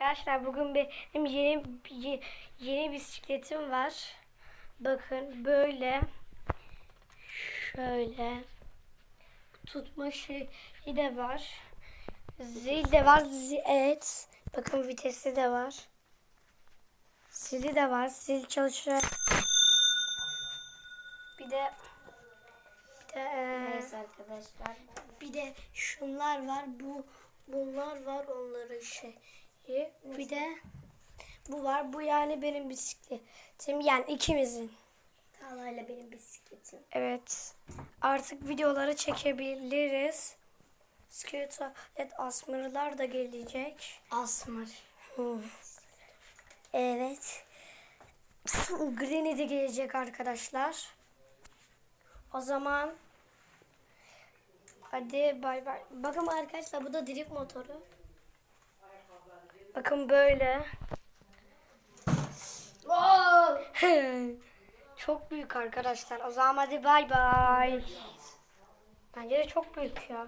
Arkadaşlar bugün benim yeni ye- yeni bisikletim var. Bakın böyle şöyle tutma şeyi de var. Zil de var. Zil, evet. Bakın vitesi de var. Zili de var. Zil çalışıyor. Bir de bir de Neyse arkadaşlar. bir de şunlar var. Bu bunlar var onların şeyi. Bir de bu var. Bu yani benim bisikletim. Yani ikimizin. Talha ile benim bisikletim. Evet. Artık videoları çekebiliriz. Skeleton asmırlar da gelecek. Asmır. Hı. Evet. Granny de gelecek arkadaşlar. O zaman hadi bay bay. Bakın arkadaşlar bu da drift motoru. Bakın böyle. çok büyük arkadaşlar. O zaman hadi bay bay. Bence de çok büyük ya.